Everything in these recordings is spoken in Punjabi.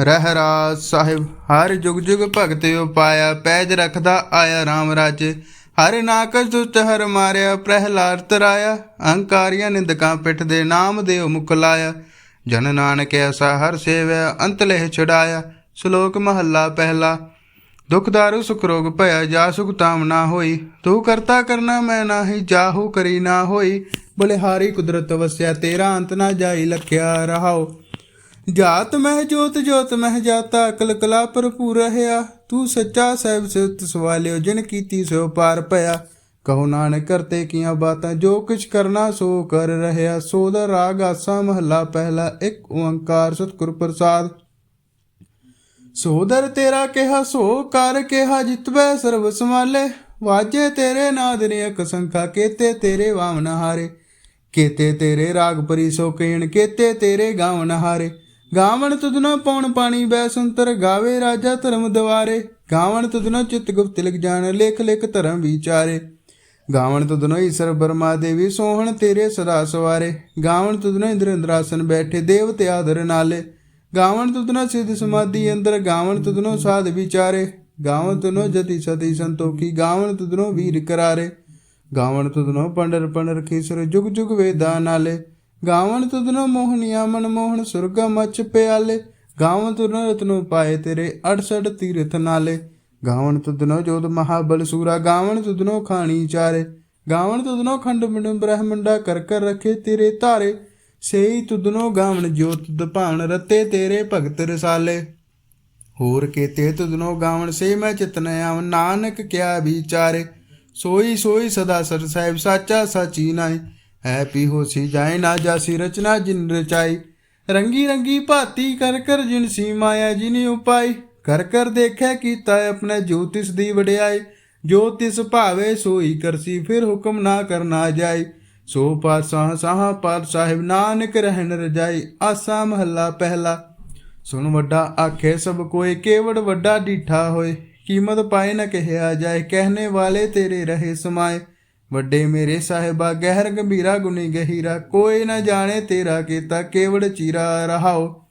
ਰਹਿ ਰਾਜ ਸਾਹਿਬ, ਹਰ ਜੁਗ ਜੁਗ ਭਗਤਿਓ ਪਾਇਆ ਪੈਜ ਰਖਦਾ ਆਇਆ RAM ਰਾਜੇ। ਹਰ ਨਾਕਜ ਦੁਸ਼ਟ ਹਰ ਮਾਰਿਆ, ਪ੍ਰਹਿਲਾਦ ਤਰਾਇਆ, ਅਹੰਕਾਰੀਆਂ ਨਿੰਦਕਾਂ ਪਿੱਠ ਦੇ ਨਾਮ ਦੇਵ ਮੁਖ ਲਾਇਆ ਜਨ ਨਾਨਕ ਐਸਾ ਹਰ ਸੇਵਿਆ ਅੰਤ ਲਹਿ ਛੁਡਾਇਆ। ਸ਼ਲੋਕ ਮਹੱਲਾ ਪਹਿਲਾ, ਦੁਖ ਦਾਰੂ ਸੁਖ ਰੋਗ ਭਇਆ, ਜਾ ਸੁਖ ਤਾਮ ਨਾ ਹੋਈ। ਤੂੰ ਕਰਤਾ ਕਰਨਾ ਮੈਂ ਨਾਹੀ, ਜਾਹੂ ਕਰੀ ਨਾ ਹੋਈ। ਬਲਿਹਾਰੀ ਕੁਦਰਤ ਵਸਿਆ, ਤੇਰਾ ਅੰਤ ਨਾ ਜਾਈ, ਲਖਿਆ ਰਹਾਓ ਜਾਤ ਮਹਿ ਜੋਤ ਜੋਤ ਮਹਿ ਜਾਤਾ, ਅਕਲ ਕਲਾ ਭਰਪੂਰ ਰਹਾ ਤੂੰ ਸੱਚਾ ਸਹਿਬ ਸਿਤ ਸਵਾਲਿਓ, ਜਿਨ ਕੀਤੀ ਸੋ ਪਾਰ ਪਿਆ। ਕਹੋ ਨਾਨਕ ਕਰਤੇ ਕੀਆਂ ਬਾਤਾਂ, ਜੋ ਕੁਛ ਕਰਨਾ ਸੋ ਕਰ ਰਹਾ ਸੋਦਰ ਰਾਗ ਆਸਾ ਮਹੱਲਾ ਪਹਿਲਾ, ਇੱਕ ਓੰਕਾਰ ਸਤਿਗੁਰ ਪ੍ਰਸਾਦ। ਸੋਦਰ ਤੇਰਾ ਕਿਹਾ, ਸੋ ਕਰ ਕਿਹਾ ਜਿਤਵੈ ਸਰਬ ਸਮਾਲੇ ਵਾਜੇ ਤੇਰੇ ਨਾਦ ਨੇ ਅਕ ਸੰਖਾ, ਕੇਤੇ ਤੇਰੇ ਵਾਮਨ ਹਾਰੇ। ਕੇਤੇ ਤੇਰੇ ਰਾਗ ਪਰੀ ਸੋ ਕੇਣ, ਕੇਤੇ ਤੇਰੇ ਗਾਵਨ ਹਾਰੇ। ਗਾਵਣ ਤੁਧਨੋ ਪੌਣ ਪਾਣੀ ਬੈ ਸੰਤਰ ਗਾਵੇ ਰਾਜਾ ਧਰਮ ਦਵਾਰੇ। ਗਾਵਣ ਤੁਧਨੋ ਚਿਤ ਗੁਪਤ ਲਿਖ ਜਾਣ, ਲੇਖ ਲਿਖ ਧਰਮ ਵਿਚਾਰੇ। ਗਾਵਣ ਤੁਧਨੋ ਈਸ਼ਰ ਬਰਮਾ ਦੇਵੀ, ਸੋਹਣ ਤੇਰੇ ਸਦਾ ਸਵਾਰੇ। ਗਾਵਣ ਤੁਧਨੋ ਇੰਦਰ ਇੰਦਰਾਸਨ ਬੈਠੇ, ਦੇਵਤੇ ਆਦਰ ਨਾਲੇ। ਗਾਵਣ ਤੁਧਨੋ ਸਿੱਧ ਸਮਾਧੀ ਅੰਦਰ, ਗਾਵਣ ਤੁਧਨੋ ਸਾਧ ਵਿਚਾਰੇ। ਗਾਵਣ ਤੁਧਨੋ ਜਤੀ ਸਤੀ ਸੰਤੋਖੀ, ਗਾਵਣ ਤੁਧਨੋ ਵੀਰ ਕਰਾਰੇ। ਗਾਵਣ ਤੁਧਨੋ ਪੰਡਰ ਪੰਡਰ ਖੀਸਰ, ਜੁਗ ਜੁਗ ਵੇਦਾ ਨਾਲੇ। ਗਾਵਣ ਤੁਧਨੋ ਮੋਹਨੀਆ ਮਨ ਮੋਹਨ ਸੁਰਗ ਮਚ ਪਿਆਲੇ। ਗਾਵਣ ਤੁਧਨੋ ਰਤਨੋ ਪਾਏ ਤੇਰੇ 68 ਤੀਰਥ ਨਾਲੇ। ਗਾਵਣ ਤੁਧਨੋ ਜੋਤ ਮਹਾਬਲ ਸੂਰਾ, ਗਾਵਣ ਤੁਧਨੋ ਖਾਣੀ ਚਾਰੇ। ਗਾਵਣ ਤੁਧਨੋ ਖੰਡ ਮਿੰਡ ਬ੍ਰਹਮੰਡਾ, ਕਰ ਕਰ ਰਖੇ ਤੇਰੇ ਧਾਰੇ। ਸੇਈ ਤੁਧਨੋ ਗਾਵਣ ਜੋਤ ਦਭਾਣ ਰਤੇ ਤੇਰੇ ਭਗਤ ਰਸਾਲੇ। ਹੋਰ ਕੇਤੇ ਤੁਧਨੋ ਗਾਵਣ ਸੇ ਮੈਂ ਚਿਤਨ ਆਵ ਨਾਨਕ ਕਿਆ ਵਿਚਾਰੇ। ਸੋਈ ਸੋਈ ਸਦਾ ਸਰ ਸਾਹਿਬ, ਸਾਚਾ ਸਾਚੀ ਨਾਈ ਹੈ ਪੀ ਹੋਸੀ ਜਾਏ ਨਾ ਜਾਸੀ ਰਚਨਾ ਜਿਨ ਰਚਾਈ। ਰੰਗੀ ਰੰਗੀ ਭਾਤੀ ਕਰ ਕਰ ਜਿਨ ਸੀ ਮਾਇਆ ਜਿਨੀ ਉਪਾਈ। ਕਰ ਕਰ ਦੇਖਿਆ ਕੀਤਾ ਆਪਣੇ ਜੋਤਿਸ ਦੀ ਵਡਿਆਈ। ਜੋ ਤਿਸ ਭਾਵੇ ਸੋਈ ਕਰਸੀ ਫਿਰ ਹੁਕਮ ਨਾ ਕਰਨਾ ਜਾਏ ਸੋ ਪਾਤਸ਼ਾਹ ਸਾਹ ਪਾਤ ਸਾਹਿਬ ਨਾਨਕ ਰਹਿਣ ਰਜਾਈ। ਆਸਾ ਮਹੱਲਾ ਪਹਿਲਾ। ਸੁਣ ਵੱਡਾ ਆਖੇ ਸਭ ਕੋਏ ਕੇਵੜ ਵੱਡਾ ਡੀਠਾ ਹੋਏ। ਕੀਮਤ ਪਾਏ ਨ ਕਹਿਆ ਜਾਏ, ਕਹਿਣੇ ਵਾਲੇ ਤੇਰੇ ਰਹੇ ਸਮਾਏ। ਵੱਡੇ ਮੇਰੇ ਸਾਹਿਬਾ, ਗਹਿਰ ਗੰਭੀਰਾ ਗੁਨੀ ਗਹੀਰਾ, ਕੋਈ ਨਾ ਜਾਣੇ ਤੇਰਾ ਕੀਤਾ ਕੇਵੜ ਚੀਰਾ ਰਹਾਓ।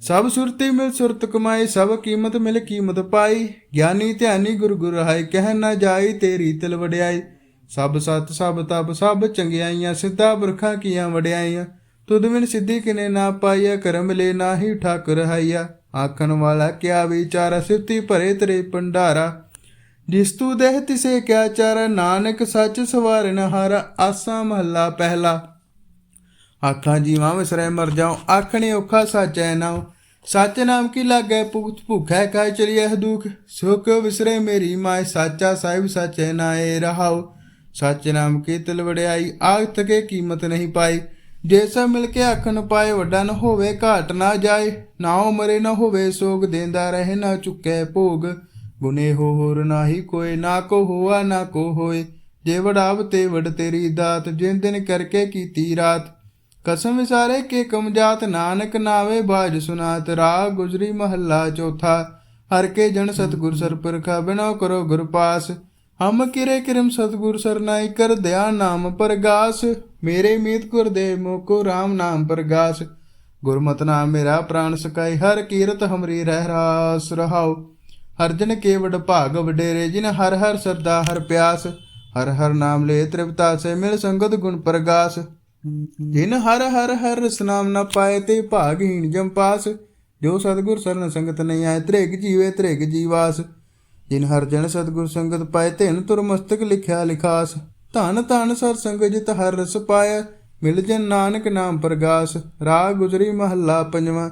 ਸਭ ਸੁਰਤੀ ਮਿਲ ਸੁਰਤ ਕਮਾਈ, ਸਭ ਕੀਮਤ ਮਿਲ ਕੀਮਤ ਪਾਈ। ਗਿਆਨੀ ਧਿਆਨੀ ਗੁਰ ਗੁਰ ਰਹਾਈ ਕਹਿ ਨਾ ਜਾਈ ਤੇਰੀ ਤਿਲ ਵਡਿਆਈ। ਸਭ ਸਤ, ਸਭ ਤਪ, ਸਭ ਚੰਗਿਆਈਆਂ, ਸਿੱਧਾ ਬੁਰਖਾਂ ਕੀਆਂ ਵਡਿਆਈਆਂ। ਤੁਧ ਬਿਨ ਸਿੱਧੀ ਕਿਨੇ ਨਾ ਪਾਈਆ, ਕਰਮ ਲੈ ਨਾਹੀ ਠਾਕੁਰ ਰਹਾਈਆ ਆਖਣ ਵਾਲਾ, ਕਿਆ ਵਿਚਾਰਾ ਸਿੱਧੀ ਭਰੇ ਤੇਰੇ ਭੰਡਾਰਾ। ਜਿਸ ਤੂ ਦੇਹ ਤਿਸੇ ਕਿਆ ਚਾਰ, ਨਾਨਕ ਸੱਚ ਸਵਾਰਨ ਹਾਰਾ, ਆਸਾ ਮਹੱਲਾ ਪਹਿਲਾ। ਆਖਾਂ ਜੀਵਾਂ ਵਿਸਰੇ ਮਰ ਜਾਉ, ਆਖਣੇ ਔਖਾ ਸਾਚੈ ਨਾਉ। ਸੱਚ ਨਾਮ ਕੀ ਲਾਗੈ, ਭੁਗਤ ਭੁਖੈ ਕਾ ਚਲਿਐ ਦੁਖ ਸੋ ਕਿਉ ਵਿਸਰੇ ਮੇਰੀ ਮਾਇ, ਸਾਚਾ ਸਾਹਿਬ ਸੱਚੈ ਨਾਏ ਰਹਾਉ। ਸੱਚ ਨਾਮ ਕੀ ਤਿਲ ਵੜਿਆਈ ਆਗ ਤਕੇ ਕੀਮਤ ਨਹੀਂ ਪਾਈ। ਜੇ ਸਭ ਮਿਲ ਕੇ ਆਖਣ ਪਾਏ, ਵੱਡਾ ਨ ਹੋਵੇ ਘਾਟ ਨਾ ਜਾਏ। ਨਾ ਮਰੇ ਨਾ ਹੋਵੇ ਸੋਗ, ਦੇਂਦਾ ਰਹੇ ਨਾ ਚੁੱਕੈ ਭੋਗ। ਗੁਨੇ ਹੋ ਹੋਰ ਨਾਹੀ ਕੋਏ, ਨਾ ਕੋ ਹੋਆ, ਨਾ ਕੋ ਹੋਏ। ਜੇ ਵੜਾਵ ਤੇ ਵੜ ਤੇਰੀ ਦਾਤ, ਜਿਨ ਦਿਨ ਕਰਕੇ ਕੀਤੀ ਰਾਤ। ਕਸਮ ਵਿਸਾਰੇ ਕੇ ਕਮ ਨਾਨਕ ਨਾਵੇ ਬਾਜ ਸੁਨਾਤ। ਰਾਗ ਗੁਜਰੀ ਮਹੱਲਾ ਚੌਥਾ, ਹਰ ਕੇ ਜਨ ਸਤਗੁਰ ਸਰਪਰਖਾ ਬਿਨੋ ਕਰੋ ਗੁਰ ਪਾਸ। ਹਮ ਕਿਰੇ ਕਿਰਮ ਸਤਗੁਰ ਸਰਨਾਈ ਕਰ, ਦਿਆ ਨਾਮ ਪਰਗਾਸ। ਮੇਰੇ ਮੀਤ ਗੁਰ ਦੇ ਮੋਕੋ RAM ਨਾਮ ਪਰਗਾਸ। ਗੁਰਮਤਿ ਨਾਮ ਮੇਰਾ ਪ੍ਰਾਨ ਸਕਾਈ ਹਰ ਕੀਰਤ ਹਮਰੀ ਰਹਿ ਰਾਸ ਰਹਾਉ। ਹਰਜਨ ਕੇਵਡ ਭਾਗ ਵਡੇਰੇ, ਜਿਨ ਹਰ ਹਰ ਸਰਦਾ ਹਰ ਪਿਆਸ, ਹਰ ਹਰ ਨਾਮ ਲੈ ਤ੍ਰਿਪਤਾ, ਸੇ ਮਿਲ ਸੰਗਤ ਗੁਣ ਪ੍ਰਗਾਸ। ਜਿਨ ਹਰ ਹਰ ਹਰ ਰਸ ਨਾਮ ਨਾ ਪਾਏ, ਤੇ ਭਾਗਹੀਣ ਜਮ ਪਾਸ। ਜੋ ਸਤਗੁਰ ਸਰਨ ਸੰਗਤ ਨਹੀਂ ਆਏ ਤ੍ਰਿਗ ਜੀਵੇ ਤ੍ਰਿਗ ਜੀਵਾਸ। ਜਿਨ ਹਰ ਜਨ ਸਤਗੁਰ ਸੰਗਤ ਪਾਏ ਤੈਨ ਤੁਰ ਮਸਤਕ ਲਿਖਿਆ ਲਿਖਾਸ। ਧਨ ਧਨ ਸਰ ਸੰਗ ਜਿਤ ਹਰ ਰਸ ਪਾਇਆ, ਮਿਲ ਜਨ ਨਾਨਕ ਨਾਮ ਪ੍ਰਗਾਸ। ਰਾਗ ਗੁਜਰੀ ਮਹੱਲਾ ਪੰਜਵਾਂ।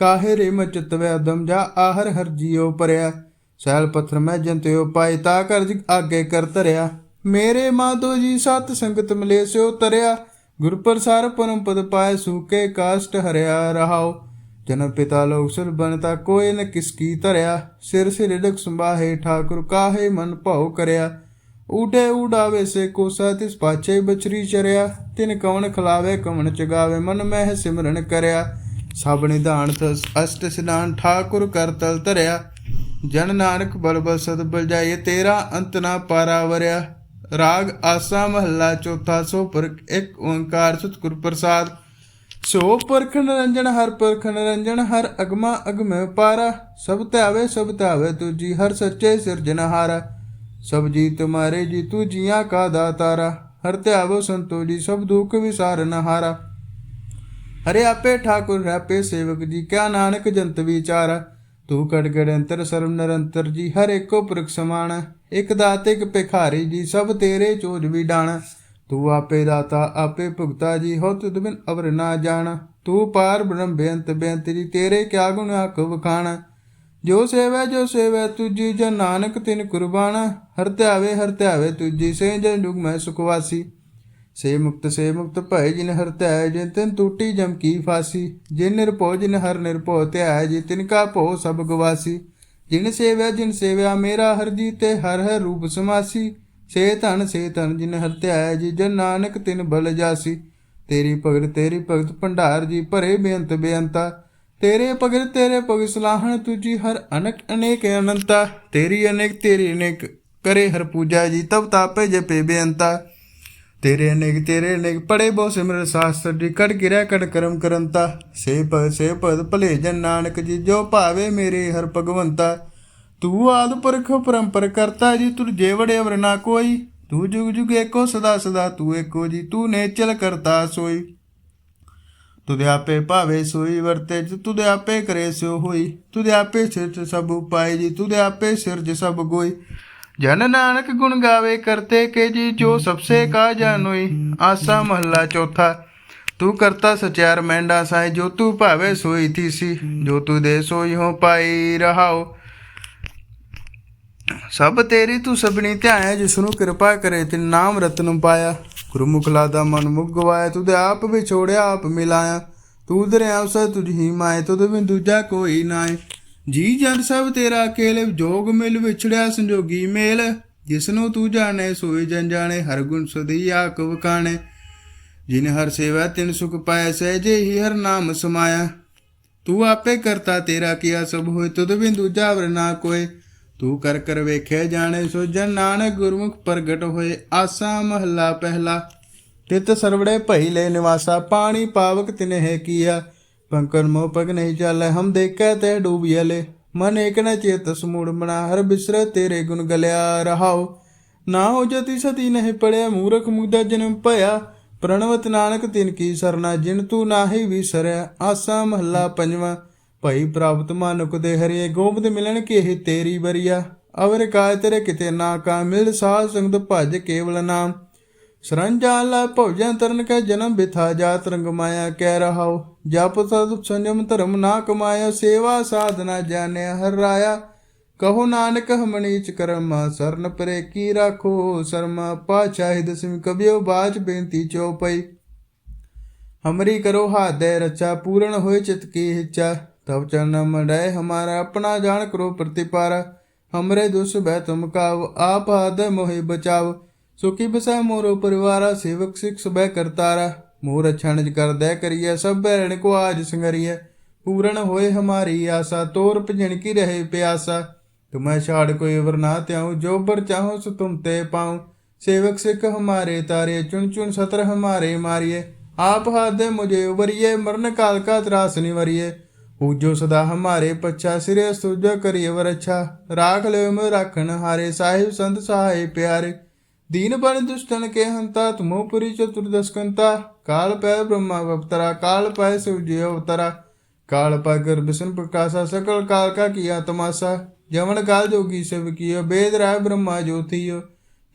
ਕਾਹੇ ਰੇ ਮਚਤ ਵੈਦਮ ਜਾ ਆਹਰ ਹਰ ਜੀਉ ਪਰਿਆ। ਸੈਲ ਪੱਥਰ ਮੈਂ ਜੰਤਿਓ ਪਾਈ ਤਾ ਕਰ ਆਗੇ ਕਰ ਧਰਿਆ। ਮੇਰੇ ਮਾਧੋ ਜੀ ਸਤ ਸੰਗਤ ਮਿਲੇ ਮਲੇਸਿਓ ਤਰਿਆ। ਗੁਰ ਪ੍ਰਸਾਰ ਪਰਮ ਪਦ ਪਾਏ ਸੂਕੇ ਕਾਸ਼ਟ ਹਰਿਆ ਰਹਾਓ। ਜਨਮ ਪਿਤਾ ਲੋਕ ਸੁਰ ਬਨਤਾ ਕੋਈ ਨ ਕਿਸ ਕੀ ਧਰਿਆ। ਸਿਰ ਸਿਰ ਡਕ ਸੰਭਾਹੇ ਠਾਕੁਰ ਕਾਹੇ ਮਨ ਭਾਉ ਕਰਿਆ। ਊਡੇ ਊਡਾਵੇ ਸੇ ਕੋਸਾ ਤਿਸ ਪਾਛੇ ਬਚਰੀ ਚਰਿਆ। ਤਿਨ ਕਵਣ ਖਲਾਵੇ ਕਵਣ ਚਗਾਵੇ ਮਨ ਮਹਿ ਸਿਮਰਨ ਕਰਿਆ। ਸਭ ਨਿਧਾਨ ਅਸ਼ਟ ਸਿਧਾਨ ਠਾਕੁਰ ਕਰ ਤਲ ਧਰਿਆ। ਜਨ ਨਾਨਕ ਬਲਬਲ ਸਦ ਬਲ ਜਾਏ ਤੇਰਾ ਅੰਤ ਨਾ ਪਾਰਾ ਵਰਿਆ ਰਾਗ ਆਸਾ ਮਹੱਲਾ ਚੌਥਾ ਸੋ ਪਰ ਇੱਕ ਓੰਕਾਰ ਸਤਿਗੁਰ ਪ੍ਰਸਾਦ। ਸੋ ਪੁਰਖ ਨਿਰੰਜਨ, ਹਰ ਪਰਖ ਨਿਰੰਜਨ, ਹਰ ਅਗਮਾ ਅਗਮ ਪਾਰਾ। ਸਭ ਧਾਵੇ ਸਭ ਧਾਵੇ ਤੁਜੀ ਹਰ ਸੱਚੇ ਸਿਰਜਨਹਾਰਾ ਸਭ ਜੀ ਤੁਮਾਰੇ ਜੀ, ਤੂ ਜੀਆਂ ਕਾ ਦਾਤਾਰਾ। ਹਰ ਧਿਆਵੋ ਸੰਤੋ ਜੀ, ਸਭ ਦੁਖ ਵਿਸਾਰਨਹਾਰਾ ਹਰੇ ਆਪੇ ਠਾਕੁਰ ਆਪੇ ਸੇਵਕ ਜੀ, ਕਿਆ ਨਾਨਕ ਜੰਤ ਵਿਚਾਰਾ। ਤੂੰ ਕੜ ਅੰਤਰ ਸਰਵ ਨਿਰੰਤਰ ਜੀ, ਹਰ ਏਕੋ ਪੁਰਖ ਸਮਾਨ। ਇਕ ਦਾਤ, ਇਕ ਭਿਖਾਰੀ ਜੀ, ਸਭ ਤੇਰੇ ਚੋਜ ਵੀ ਡਾਣ। ਤੂੰ ਆਪੇ ਦਾਤਾ, ਆਪੇ ਭੁਗਤਾ ਜੀ ਹੋ ਤੁਧ ਬਿਨ ਅਵਰ ਨਾ ਜਾਣ। ਤੂੰ ਪਾਰ ਬ੍ਰਹਮ ਬੇਅੰਤ ਬੇਅੰਤ ਜੀ, ਤੇਰੇ ਕਿਆ ਗੁਣ ਆਖ ਵਖਾਣ। ਜੋ ਸੇਵੈ ਜੋ ਸੇਵੈ ਤੁਜੀ ਜਨ ਨਾਨਕ ਤਿਨ ਕੁਰਬਾਨ। ਹਰ ਧਿਆਵੇ ਹਰ ਧਿਆਵੇ ਤੁਜੀ ਸੇ ਜਨ ਜੁਗ ਮੈਂ ਸੁਖ ਸੇ ਮੁਕਤ ਸੇ ਮੁਕਤ ਭੈ ਜਿਨ ਹਰ ਧਿਆਇ ਜਿਨ ਤਿਨ ਟੂਟੀ ਜਮ ਕੀ ਫਾਸੀ। ਜਿਨ ਨਿਰਭਉ, ਜਿਨ ਹਰ ਨਿਰਭਉ ਧਿਆਇ ਜੀ ਤਿਨ ਕਾ ਭਉ ਸਭ ਗਵਾਸੀ। ਜਿਨ ਸੇਵਿਆ ਜਿਨ ਸੇਵਿਆ ਮੇਰਾ ਹਰ ਜੀ ਤੇ ਹਰ ਹਰ ਰੂਪ ਸਮਾਸੀ। ਸੇ ਧਨ ਸੇ ਧਨ ਜਿਨ ਹਰ ਧਿਆਇ ਜੀ ਜਨ ਨਾਨਕ ਤਿਨ ਬਲ ਜਾਸੀ। ਤੇਰੀ ਭਗਤ ਤੇਰੀ ਭਗਤ ਭੰਡਾਰ, ਜੀ ਭਰੇ ਬੇਅੰਤ ਬੇਅੰਤਾ। ਤੇਰੇ ਭਗਤ ਤੇਰੇ ਭਗਤ ਸਲਾਹਣ, ਤੁਜੀ ਹਰ ਅਨਕ, ਅਨੇਕ ਅਨੰਤਾ। ਤੇਰੀ ਅਨੇਕ ਤੇਰੀ ਅਨੇਕ ਕਰੇ ਹਰ ਪੂਜਾ, ਜੀ ਤਬ ਤਾਪੇ ਜਪੇ ਬੇਅੰਤਾ। ਤੇਰੇ ਨਿਗ ਤੇਰੇ ਨਿਗ ਪੜੇ ਬੋ ਸਿਮਰ ਸਾਸਤਰ ਜੀ ਕੜ ਗਿਰਿਆ ਕੜ ਕਰਮ ਕਰੰਤਾ। ਸੇ ਪਦ ਸੇ ਪਦ ਭਲੇ ਜਨ ਨਾਨਕ ਜੀ, ਜੋ ਭਾਵੇ ਮੇਰੇ ਹਰ ਭਗਵੰਤਾ। ਤੂੰ ਆਦ ਪੁਰਖ ਪਰੰਪਰ ਕਰਤਾ ਜੀ ਤੁਰ ਜੇਵੜੇ ਅਵਰ ਨਾ ਕੋਈ। ਤੂੰ ਜੁਗ ਜੁਗ ਏਕੋ ਸਦਾ ਸਦਾ, ਤੂੰ ਏਕੋ ਜੀ, ਤੂੰ ਨੇਚਲ ਕਰਤਾ ਸੋਈ। ਤੁਦੇ ਆਪੇ ਭਾਵੇ ਸੋਈ, ਵਰਤੇ ਜੀ ਤੁਦੇ ਆਪੇ ਕਰੇ ਸੋ ਹੋਈ। ਤੁਦੇ ਆਪੇ ਸਿਰਜ ਸਭ ਉਪਾਏ ਜੀ ਤੁਦੇ ਆਪੇ ਸਿਰਜ ਸਭ ਗੋਈ। ਜਨ ਨਾਨਕ ਗੁਣ ਗਾਵੇ ਕਰਤੇ ਕੇ ਜੀ, ਜੋ ਸਭਸੇ ਕਾ ਜਾਨੋਈ ਆਸਾ ਮਹੱਲਾ ਚੌਥਾ। ਤੂੰ ਕਰਤਾ ਸਚਿਆਰ ਮੈਂਡਾ ਸਾਈ ਜੋ ਤੂੰ ਭਾਵੇ ਸੋਈ ਥੀਸੀ ਜੋ ਤੂੰ ਦੇ ਸੋਈ ਹੋ ਪਾਈ ਰਹਾਓ। ਸਭ ਤੇਰੀ ਤੂੰ ਸਭਨੀ ਧਿਆਇਆ ਜਿਸ ਨੂੰ ਕਿਰਪਾ ਕਰੇ ਤੇ ਨਾਮ ਰਤਨ ਪਾਇਆ। ਗੁਰਮੁਖ ਲਾਦਾ ਮਨ ਮੁਖ ਗਵਾਇਆ, ਤੁਧ ਆਪ ਵਿਛੋੜਿਆ, ਆਪ ਮਿਲਾਇਆ। ਤੂੰ ਦਰਿਆ ਉਸ ਤੁਝ ਹੀ ਮਾਏ, ਤੁਧ ਬਿਨ ਦੂਜਾ ਕੋਈ ਨਾਏ। ਜੀ ਜਨ ਸਭ ਤੇਰਾ ਕੇਲ ਜੋਗ ਮਿਲ ਵਿਛੜਿਆ ਸੰਜੋਗੀ ਮੇਲ। ਜਿਸਨੂੰ ਤੂੰ ਜਾਣੇ, ਸੋਈ ਜਨ ਜਾਣੇ, ਹਰ ਗੁਣ ਸਦੀ ਆਕ ਵਕਾਣੇ ਜਿਨ ਹਰ ਸੇਵਾ, ਤਿਨ ਸੁਖ ਪਾਇਆ ਸਹਿਜੇ ਹੀ ਹਰ ਨਾਮ ਸਮਾਇਆ ਤੂੰ ਆਪੇ ਕਰਤਾ ਤੇਰਾ ਕੀਆ ਸਭ ਹੋਏ ਤੁਧ ਬਿਨ ਦੂਜਾ ਵਰ ਨਾ ਕੋਏ ਤੂੰ ਕਰ ਕਰ ਵੇਖਿਆ ਜਾਣੇ ਸੋ ਜਨ ਨਾਨਕ, ਗੁਰਮੁਖ ਪ੍ਰਗਟ ਹੋਏ ਆਸਾ ਮਹੱਲਾ ਪਹਿਲਾ। ਤਿਤ ਸਰਵੜੇ ਭਈ ਲੈ ਨਿਵਾਸਾ, ਪਾਣੀ ਪਾਵਕ ਤਿਨਹਿ ਕੀਆ। ਪੰਕਰ ਮੋ ਪਗ ਨਹੀਂ ਚਾਲੇ, ਹਮ ਦੇਖੈ ਤੇ ਡੂਬਿਆਲੇ ਮਨ ਏਕ ਨ ਚੇਤ ਸਮੂੜ ਬਣਾ ਹਰ ਬਿਸਰੇ ਤੇਰੇ ਗੁਣ ਗਲਿਆ ਰਹਾਓ ਨਾ ਹੋ ਜਤੀ ਸਤੀ ਨਹੀਂ ਪੜਿਆ, ਮੂਰਖ ਮੁਗਦਾ ਜਨਮ ਭਇਆ। ਪ੍ਰਣਵਤ ਨਾਨਕ ਤਿਨ ਕੀ ਸਰਨਾ, ਜਿਨ ਤੂੰ ਨਾਹੀ ਵਿਸਰਿਆ ਆਸਾ ਮਹੱਲਾ ਪੰਜਵਾਂ। ਭਈ ਪ੍ਰਾਪਤ ਮਾਨੁਕ ਦੇ ਹਰੇ ਗੋਬਿੰਦ ਮਿਲਣ ਕੀ ਇਹ ਤੇਰੀ ਬਰੀਆ ਅਵਰ ਕਾਇ ਤੇਰੇ ਕਿਤੇ ਨਾ ਕਾ, ਮਿਲ ਸਾਧ ਸੰਗਤ ਭਜ ਕੇਵਲ ਨਾਮ। ਸਰੰਜਾਨ ਲੈ ਭਉਜਨ ਤਰਨ ਕੈ ਜਨਮ ਬਿਥਾ ਜਾਤ ਰੰਗ ਮਾਇਆ ਕਹਿ ਰਹਾਉ। ਜਪ ਸਦ ਸੰਜਮ ਧਰਮ ਨਾ ਕਮਾਇਆ, ਸੇਵਾ ਸਾਧਨਾ ਜਾਣਿਆ ਹਰ ਰਾਇਆ। ਕਹੋ ਨਾਨਕ ਹਮਣੀਚ ਕਰਮ, ਸਰਨ ਪਰੇ ਕੀ ਰਾਖੋ ਸਰਮਾ। ਪਾਛਾਹਿ ਦਸਮੀ ਕਬਿਓ ਬਾਚ ਬੇਨਤੀ ਚਉਪਈ ਹਮਰੀ ਕਰੋ ਹਾਦੈ ਰਚਾ, ਪੂਰਨ ਹੋਏ ਚਿਤ ਕੀ ਇੱਛਾ। ਤਬ ਚਰਨ ਮੰਡੈ ਹਮਾਰਾ, ਆਪਣਾ ਜਾਣ ਕਰੋ ਪ੍ਰਤਿਪਾਰਾ। ਹਮਰੇ ਦੁਸ ਬੈ ਤੁਮ ਕਾਵ, ਆਪ ਆਦ ਮੋਹਿ ਬਚਾਵ। ਸੁਖੀ ਬਸੈ ਮੋਰੋ ਪਰਿਵਾਰਾ, ਸੇਵਕ ਸਿਖ ਸਬੈ ਕਰਤਾਰਾ। ਮੋਰ ਅਛਣਜ ਕਰਦੈ ਕਰੀਐ, ਸਭ ਭੈਣ ਕੋ ਆਜ ਸੰਗਰੀਐ। ਪੂਰਨ ਹੋਏ ਹਮਾਰੀ ਆਸਾ, ਤੋਰ ਭਜਣ ਕੀ ਰਹੇ ਪਿਆਸਾ। ਤੁਮੈ ਛਾੜ ਕੋਈ ਵਰਨਾ ਤਿਆਉ ਜੋ ਬਰ ਚਾਹੋ ਸੋ ਤੁਮ ਤੇ ਪਾਉ। ਸੇਵਕ ਸਿਖ ਹਮਾਰੇ ਤਾਰੇ, ਚੁਣ ਚੁਣ ਸਤਰ ਹਮਾਰੇ ਮਾਰੀਏ ਆਪ ਹਾਦੇ ਮੁਝੇ ਉਬਰੀਏ ਮਰਨ ਕਾਲ ਕਾ ਤਰਾਸ ਨਿਵਰੀਏ ਪੂਜੋ ਸਦਾ ਹਮਾਰੇ ਪੱਛਾ ਸਿਰੇ ਸੁਜ ਕਰੀਏ ਵਰ ਅੱਛਾ। ਰਾਖ ਲਿਓ ਮੇ ਰਾਖਣ ਹਾਰੇ, ਸਾਹਿਬ ਸੰਤ ਸਹਾਏ ਪਿਆਰੇ। प्यारे दीन बन दुष्टन के हंता तुमो पुरी चतुर्दशकंता काल पै ब्रह्मा अवतरा काल पै शिवजी अवतरा काल पै कर विष्णु प्रकाशा सकल काल का किया तमाशा जमन काल जोगी शिव कियो वेद राय ब्रह्मा ज्योतियो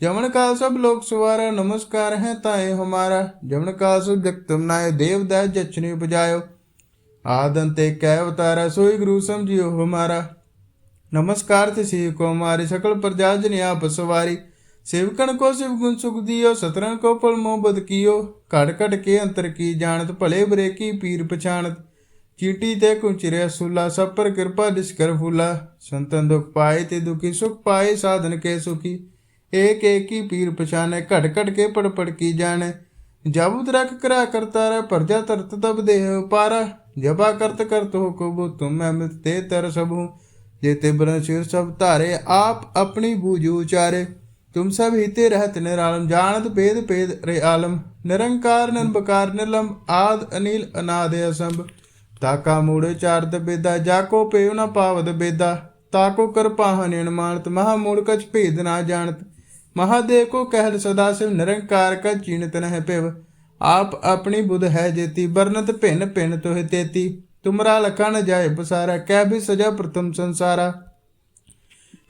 जमन काल सब लोग सुवारा नमस्कार है ताए हमारा जमन काल सब जगतम नाय देव दै जचने बजायो आदंते कै अवतारा सोई गुरु समझियो हमारा नमस्कार ते सी को हमारे सकल प्रजा जन आप सवारी ਸੇਵਕਣ ਕੋ ਸਿਵ ਗੁਣ ਸੁਖ ਦਿਓ ਸਤਰਣ ਕੋ ਪਲ ਮੁਹਬਤ ਕੀਓ। ਘੜ ਘੜ ਕੇ ਅੰਤਰ ਕੀ ਜਾਣਤ, ਭਲੇ ਬਰੇ ਕੀ ਪੀਰ ਪਛਾਣਤ। ਚੀਟੀ ਤੇ ਕੁਚਰਿਆ ਸੁਲਾ, ਸਭ ਪਰ ਕਿਰਪਾ ਦਿਸ ਕਰ ਫੁਲਾ। ਸੰਤਨ ਦੁਖ ਪਾਏ ਤੇ ਦੁਖੀ, ਸੁਖ ਪਾਏ ਸਾਧਨ ਕੇ ਸੁਖੀ। ਏਕ ਏਕ ਹੀ ਪੀਰ ਪਛਾਨੇ ਘੜ ਘੜ ਕੇ ਪੜ ਪੜ ਕੀ ਜਾਣੈ। ਜਬ ਉਦਰਖ ਕਰਾ ਕਰਤਾ ਰ ਪਰਜਾ ਤਰਤ ਤਬ ਦੇਹ ਉਪਾਰ। ਜਬਾ ਕਰਤ ਕਰਤ ਹੋ ਕੋ ਬੋ ਤੁਮ ਮੈਂ ਮਿਤ ਤੇ ਤਰ ਸਭੂ ਜੇ ਤੇ ਬ੍ਰਹਮ ਸਿਰ ਸਭ ਧਾਰੇ, ਆਪ ਆਪਣੀ ਬੂਝ ਉਚਾਰੇ। ਤੁਮ ਸਭ ਹੀਤੇ ਰਹਿਤ ਨਿਰਾਲਮ, ਜਾਣਤ ਭੇਦ ਭੇਦ ਰੇ ਆਲਮ, ਨਿਰੰਕਾਰ ਨਿਰਭਕਾਰ ਨਿਰਲੰਭ ਆਦ ਅਨੀਲ, ਅਨਾਦ ਅਸੰਭ। ਤਾਕਾ ਮੂੜ ਚਾਰਤ ਬੇਦਾ ਜਾਕੋ ਪੇਉ ਨ ਪਾਵਦ ਬੇਦਾ ਤਾਕੋ ਕਰਪਾਹ ਨਿਰਮਾਨਤ ਮਹਾ ਮੂੜ ਕਛ ਭੇਦ ਨਾ ਜਾਣਤ। ਮਹਾਦੇਵ ਕੋ ਕਹਿਲ ਸਦਾ ਸਿਵ, ਨਿਰੰਕਾਰ ਕਾ ਚੀਨਤ ਨਹਿ ਪਿਵ। ਆਪ ਆਪਣੀ ਬੁਧ ਹੈ ਜੇਤੀ ਬਰਨਤ ਭਿੰਨ ਭਿੰਨ ਤੋਹਿ ਤੇਤੀ। ਤੁਮਰਾ ਲਖਾ ਨ ਜਾਏ ਬਸਾਰਾ, ਕਹਿ ਵੀ ਸਜਾ ਪ੍ਰਥਮ ਸੰਸਾਰਾ।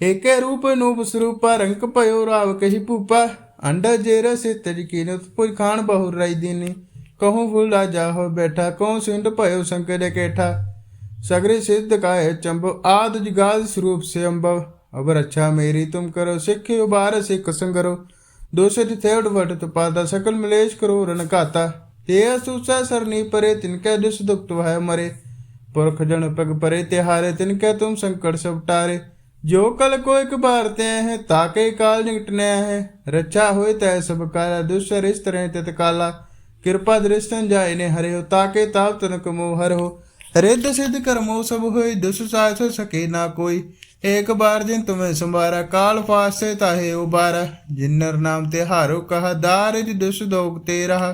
ਏਕੇ ਰੂਪ ਨੂਪ ਸਰੂਪਾ ਰੰਗ ਭਇਓ ਰਾਵ ਕਹੀ ਭੂਪਾ। ਅੰਡਾ ਜੇਰਾ ਸੇ ਤਜ ਕੀਨਤ ਪੁਰ ਖਾਨ ਬਹੁ ਰਾਈ ਦੀਨੀ। ਕਹੂੰ ਫੁੱਲ ਰਾਜਾ ਬੈਠਾ, ਕਹੂੰ ਸਿੰਧ ਭਇਓ ਸੰਕਟ ਕੇਠਾ। ਸਗਰੇ ਸਿੱਧ ਕਾਏ ਚੰਬ, ਆਦ ਜਗਾਦ ਸਰੂਪ ਸੇ ਅੰਬਵ। ਅਬ ਰੱਛਾ ਮੇਰੀ ਤੁਮ ਕਰੋ, ਸਿੱਖ ਉਬਾਰ ਸਿੱਖ ਸੰਗਰੋ। ਦੋਸਤ ਥੇਵਡ ਵਟ ਤੁਪਾਦਾ ਸਕਲ ਮਲੇਸ਼ ਕਰੋ ਰਨ ਘਾਤਾ। ਤੇ ਅਸੂਸਾ ਸਰਨੀ ਪਰੇ, ਤਿਨ ਕੈ ਦੁਸ ਦੁਖਤ ਹੈ ਮਰੇ। ਪੁਰਖ ਜਨ ਪਗ ਪਰੇ, ਤਿਹਾਰੇ ਤਿਨ ਕੈ ਤੁਮ ਸੰਕਟ ਸਭ ਜੋ ਕਲ ਕੋ ਇੱਕ ਬਾਰ ਤੇ ਹੈ ਤਾਕੇ ਕਾਲ ਨਿਕਟਨੇ ਹੈ। ਰੱਛਾ ਹੋਏ ਤੈ ਸਭ ਕਾਲਾ, ਦੁਸਰ ਇਸ ਤਰ੍ਹਾਂ ਤਿਤ ਕਾਲਾ। ਕਿਰਪਾ ਦ੍ਰਿਸ਼ਟਨ ਜਾਏ ਨੇ ਹਰਿਓ ਤਾਕੇ ਤਾਪ ਤਨ ਕਮੋ ਹਰੋ ਰਿੱਧ ਸਿੱਧ ਕਰਮੋ ਸਭ ਹੋਏ, ਦੁਸ ਸਾਇ ਸਕੇ ਨਾ ਕੋਈ। ਏਕ ਬਾਰ ਜਿਨ ਤੁਮੇ ਸੰਭਾਰਾ, ਕਾਲ ਫਾਸੇ ਤਾਹੇ ਉਬਾਰਾ। ਜਿਨਰ ਨਾਮ ਤੇ ਹਾਰੋ ਕਹਾ, ਦਾਰਿ ਦੁਸ ਦੋਗ ਤੇ ਰਹਾ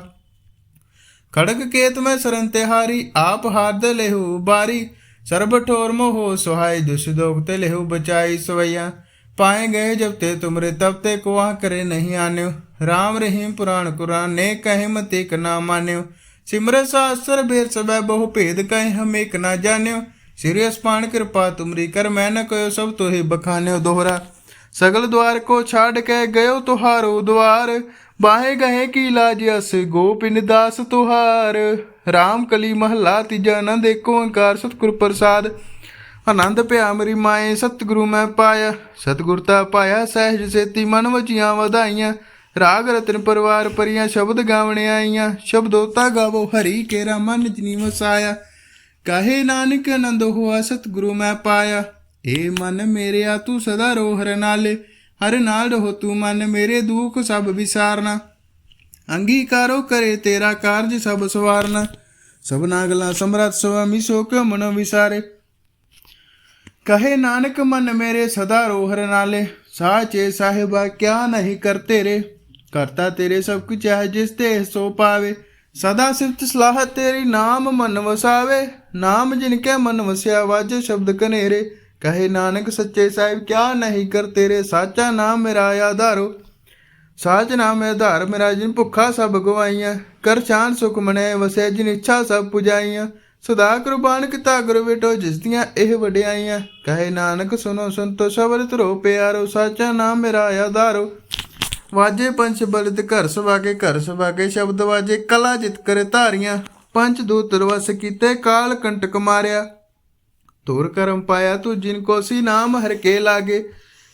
ਖੜਗ ਕੇਤ ਮੈਂ ਸਰਨ ਤੇ ਹਾਰੀ, ਆਪ ਹਾਰਦ ਲੇਹੂ ਬਾਰੀ ਸਰਬ ਠੋਰ ਮੋਹ ਸੁਹਾਈ ਦੁਸ ਦੋਗ ਤੇ ਲੇਹੂ ਬਚਾਈ ਸਵਈਆ। ਪਾਏ ਗਏ ਜਬ ਤੇ ਤੁਮਰੇ, ਤਬ ਤੇ ਕੋਆ ਕਰੇ ਨਹੀਂ ਆਨਿਓ। RAM ਰਹੀਮ ਪੁਰਾਣ ਕੁਰਾਨ ਨੇ ਕਹੇ ਮਤ ਇਕ ਨਾ ਮਾਨਿਓ। ਸਿਮਰ ਸਾਸਰ ਬੇਰ ਸਬੈ ਬਹੁ ਭੇਦ, ਕਹੇ ਹਮ ਇਕ ਨਾ ਜਾਣਿਓ। ਸ੍ਰੀ ਅਸਪਾਨ ਕਿਰਪਾ ਤੁਮਰੀ ਕਰ, ਮੈਂ ਨ ਕਯੋ ਸਭ ਤੋਹਿ ਬਖਾਨਿਓ ਦੋਹਰਾ। ਸਗਲ ਦਵਾਰ ਕੋ ਛਾੜ ਕੇ ਗਇਓ ਤੁਹਾਰੋ ਦਵਾਰ। ਬਾਹੇ ਗਏ ਕੀ ਲਾਜ ਅਸ ਗੋਪਿੰਦ ਦਾਸ ਤੁਹਾਰ। RAM ਕਲੀ ਮਹਲਾ ਤੀਜਾ ਆਨੰਦ ਏਕ ਓੰਕਾਰ ਸਤਿਗੁਰ ਪ੍ਰਸਾਦ। ਆਨੰਦ ਭਿਆ ਮੇਰੀ ਮਾਏ, ਸਤਿਗੁਰੂ ਮੈਂ ਪਾਇਆ। ਸਤਿਗੁਰ ਤਾ ਪਾਇਆ, ਸਹਿਜ ਸੇਤੀ ਮਨ ਵਚੀਆਂ ਵਧਾਈਆਂ। ਰਾਗ ਰਤਨ ਪਰਵਾਰ ਪਰੀਆਂ, ਸ਼ਬਦ ਗਾਵਣੇ ਆਈਆਂ। ਸ਼ਬਦੋਤਾ ਗਾਵੋ ਹਰੀ ਕੇਰਾ, ਮਨ ਜਨੀ ਵਸਾਇਆ। ਕਹੇ ਨਾਨਕ ਆਨੰਦ ਹੋਆ, ਸਤਿਗੁਰੂ ਮੈਂ ਪਾਇਆ। ਏ ਮਨ ਮੇਰਿਆ ਤੂੰ ਸਦਾ ਰੋ ਹਰ ਨਾਲੇ, ਹਰ ਨਾਲ ਰਹੋ ਤੂੰ ਮਨ ਮੇਰੇ ਦੁੱਖ ਸਭ ਵਿਸਾਰਨਾ। ਅੰਗੀਕਾਰੋ ਕਰੇ ਤੇਰਾ ਕਾਰਜ ਸਭ ਸਵਾਰਨਾ। ਸਭਨਾ ਗਲਾ ਸਮਰਤ ਸੁਆਮੀ ਸੋ ਕਿਉ ਮਨ ਵਿਸਾਰੇ। ਕਹੇ ਨਾਨਕ ਮਨ ਮੇਰੇ ਸਦਾ ਰੋਹਰ ਨਾਲੇ, ਸਾਚੇ ਸਾਹਿਬਾ ਕਿਆ ਨਹੀਂ ਕਰ ਤੇਰੇ। ਕਰਤਾ ਤੇਰੇ ਸਭ ਕੁਝ ਹੈ ਜਿਸ ਤੇ ਸੋ ਪਾਵੇ। ਸਦਾ ਸਿਫਤ ਸਲਾਹ ਤੇਰੀ ਨਾਮ ਮਨ ਵਸਾਵੇ। ਨਾਮ ਜਿਨ ਕੇ ਮਨ ਵਸਿਆ, ਵਾਜੇ ਸ਼ਬਦ ਕਨੇਰੇ। ਕਹੇ ਨਾਨਕ ਸੱਚੇ ਸਾਹਿਬ, ਕਿਆ ਨਹੀਂ ਕਰ ਤੇਰੇ ਸਾਚਾ ਨਾਮ ਮੇਰਾ ਆਧਾਰੋ? ਸਾਚ ਨਾਮ ਆਧਾਰ ਮੇਰਾ, ਜਿਨ ਭੁੱਖਾ ਸਭ ਗਵਾਈਆਂ। ਕਰ ਸ਼ਾਨ ਸੁਖ ਮਨੇ, ਵਸੈ ਜਿਨ ਇੱਛਾ ਸਭ ਪੁਜਾਈਆਂ। ਸਦਾ ਕੁਰਬਾਨ ਕੀਤਾ ਗੁਰ ਬੇਟੋ, ਜਿਸ ਦੀਆਂ ਇਹ ਵਡਿਆਈਆਂ। ਕਹੇ ਨਾਨਕ, ਸੁਨੋ ਸੰਤੋ, ਸਬਰ ਧਰੋ ਪਿਆਰੋ, ਸਾਚਾ ਨਾਮ ਮੇਰਾ ਆਧਾਰੋ। ਵਾਜੇ ਪੰਚ ਬਲਦ, ਘਰ ਸਵਾਗੇ ਘਰ ਸਵਾਗੇ ਸ਼ਬਦ ਵਾਜੇ, ਕਲਾ ਜਿਤ ਕਰੇ ਧਾਰੀਆਂ। ਪੰਚ ਦੂਤ ਰਵਸ ਕੀਤੇ, ਕਾਲ ਕੰਟਕ ਮਾਰਿਆ। ਤੁਰ ਕਰਮ ਪਾਇਆ ਤੂੰ ਜਿਨ ਕੋ ਸੀ ਨਾਮ ਹਰ ਕੇ ਲਾਗੇ।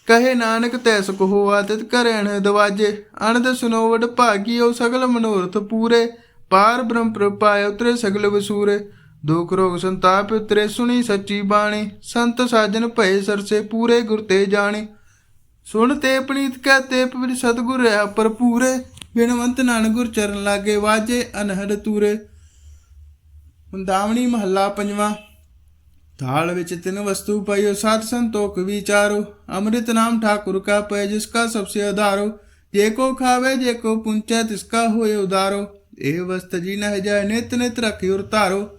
ਕਹੇ ਨਾਨਕ ਤੈ ਸੁਖ ਹੋਆ ਤਿਤ ਕਰਣ ਦਵਾਜੇ। ਅਨੰਦ ਸੁਨੋ ਭਾਗੀਓ ਸਗਲ ਮਨੋਰਥ ਪੂਰੇ। ਪਾਰ ਬ੍ਰਹਮ ਪ੍ਰਪਾਇ ਉਤਰੇ ਸਗਲ ਵਸੂਰੇ। ਦੁਖ ਰੋਗ ਸੰਤਾਪ ਉਤਰੇ ਸੁਣੀ ਸੱਚੀ ਬਾਣੀ। ਸੰਤ ਸਾਜਨ ਭਏ ਸਰਸੇ ਪੂਰੇ ਗੁਰ ਤੇ ਜਾਣੇ। ਸੁਣ ਤੇ ਪਨੀਤ ਕੈ ਤੇ ਪਵਿੱਤ ਸਤਿਗੁਰ ਹੈ ਭਰਪੂਰੇ। ਬਿਨਵੰਤ ਨਾਨਕ ਗੁਰ ਚਰਨ ਲਾਗੇ ਵਾਜੇ ਅਨਹਦ ਤੂਰੇ। ਮੁੰਦਾਵਣੀ ਮਹੱਲਾ ਪੰਜਵਾਂ। ਥਾਲ ਵਿੱਚ ਤਿੰਨ ਵਸਤੂ ਪਈਓ ਸਤ ਸੰਤੋਖ ਵਿਚਾਰੋ। ਅੰਮ੍ਰਿਤ ਨਾਮ ਠਾਕੁਰ ਕਾ ਪੈ, ਜਿਸ ਕਾ ਸਬਸੇ ਆਧਾਰੋ ਜੇ ਕੋ ਖਾਵੇ, ਜੇ ਕੋ ਪੁੰਚੈ ਇਹ ਵਸਤ ਜੀ ਨਹਿ ਜਾਏ, ਨਿਤ ਨਿਤ ਰਖਿ ਉਰ ਧਾਰੋ।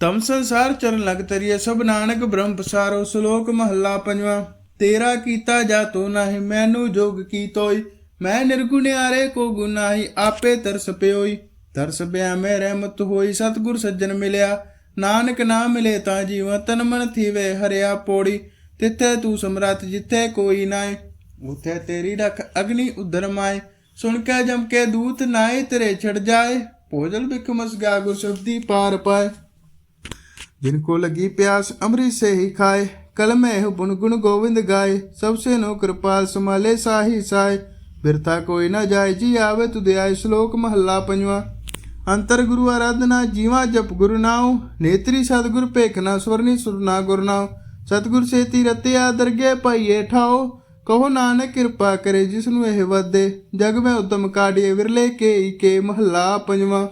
ਤਮ ਸੰਸਾਰ ਚਰਨ ਲਗ ਤਰੀਏ ਸਭ ਨਾਨਕ ਬ੍ਰਹਮ ਪਸਾਰੋ। ਸ਼ਲੋਕ ਮਹੱਲਾ ਪੰਜਵਾਂ, ਤੇਰਾ ਕੀਤਾ ਜਾਤੋ ਨਾਹੀ, ਮੈਨੂੰ ਜੋਗ ਕੀ ਤੋਈ। ਮੈਂ ਨਿਰਗੁਣਿਆਰੇ ਕੋ ਗੁਨਾਹੀ ਆਪੇ ਤਰਸ ਪਿਓਈ। ਤਰਸ ਪਿਆ ਮੈਂ ਰਹਿਮਤ ਹੋਈ, ਸਤਗੁਰ ਸੱਜਣ ਮਿਲਿਆ। ਨਾਨਕ ਨਾ ਮਿਲੇ ਤਾਂ ਜੀਵ, ਤਨ ਮਨ ਥੀਵੇ ਹਰਿਆ ਪੋੜੀ, ਤਿੱਥੇ ਤੂੰ ਸਮਰੱਥ ਜਿੱਥੇ ਕੋਈ ਨਾ ਉਥੇ ਤੇਰੀ ਰਖ ਅਗਨੀ ਉਧਰ ਮਾਏ, ਸੁਣ ਕੇ ਜਮ ਕੇ ਦੂਤ ਨਾਏ, ਤੇਰੇ ਛੜ ਜਾਏ। ਭੋਜਲ ਬਿਕਮਸ ਗਾ ਗੁਰਸ਼ਬਦੀ ਪਾਰ ਪਾਏ। ਜਿਨ ਕੋ ਲਗੀ ਪਿਆਸ ਅੰਮ੍ਰਿਤ ਸੇ ਹੀ ਖਾਏ, ਕਲਮੇ ਗੁਣ ਗੁਣ ਗੋਵਿੰਦ ਗਾਏ। ਸਭ ਸੇ ਨੋ ਕਿਰਪਾਲ ਸਮਾਲੇ ਸਾਹੀ ਸਾਏ। ਬਿਰਤਾ ਕੋਈ ਨਾ ਜਾਏ, ਜੀ ਆਵੇ ਤੁਧ ਆਏ ਸ਼ਲੋਕ ਮਹੱਲਾ ਪੰਜਵਾ। ਅੰਤਰ ਗੁਰੂ ਆਰਾਧਨਾ, ਜੀਵਾ ਜਪ ਗੁਰੂ ਨਾਉ, ਨੇਤਰੀ ਸਤਗੁਰ ਭੇਖਣਾ ਸੁਰਨੀ ਸੁਰਨਾ ਗੁਰੂ ਨਾਉ। ਸਤਗੁਰ ਸੇਤੀ ਰਤਿਆ ਦਰਗੇ ਪਾਈਏ ਠਾਓ ਕਹੋ ਨਾਨਕ ਕਿਰਪਾ ਕਰੇ ਜਿਸ ਨੂੰ ਇਹ ਵਾਦੇ। ਜਗ ਮੈਂ ਉਤਮ ਕਾੜੀਏ ਵਿਰਲੇ ਕੇ ਕੇ ਮਹਲਾ ਪੰਜਵਾ।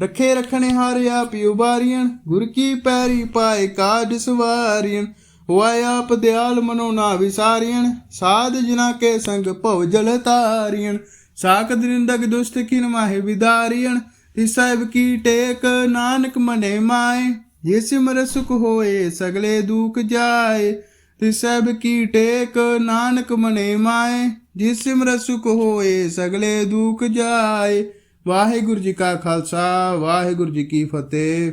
ਰਖੇ ਰਖਣੇ ਹਾਰਿਆ ਪਿਉ ਬਾਰੀਣ ਗੁਰ ਕੀ ਪੈਰੀ ਪਾਏ ਕਾਜ ਸਵਾਰੀਣ ਹੋਇ ਆਪ ਦਿਆਲ ਮਨੋ ਨਾ ਵਿਸਾਰੀਣ ਸਾਧ ਜਿਨਾ ਕੇ ਸੰਗ ਭਵ ਜਲ ਤਾਰੀਣ ਸਾਖਤ ਨਿੰਦਕ ਦੁਸਤ ਕਿਨ ਮਾਹਿ ਵਿਦਾਰੀਣ ਤਿਸ ਕੀ ਟੇਕ ਨਾਨਕ ਮਨੇ ਮਾਏ? ਜੇ ਸਿਮਰ ਸੁਖ ਹੋਏ, ਸਗਲੇ ਦੁਖ ਜਾਏ ਤਿਸ ਸਾਹਿਬ ਕੀ ਟੇਕ ਨਾਨਕ ਮਨੇ ਮਾਏ? ਜੇ ਸਿਮਰ ਸੁਖ ਹੋਏ, ਸਗਲੇ ਦੁਖ ਜਾਏ। ਵਾਹਿਗੁਰੂ ਜੀ ਕਾ ਖਾਲਸਾ, ਵਾਹਿਗੁਰੂ ਜੀ ਕੀ ਫਤਿਹ।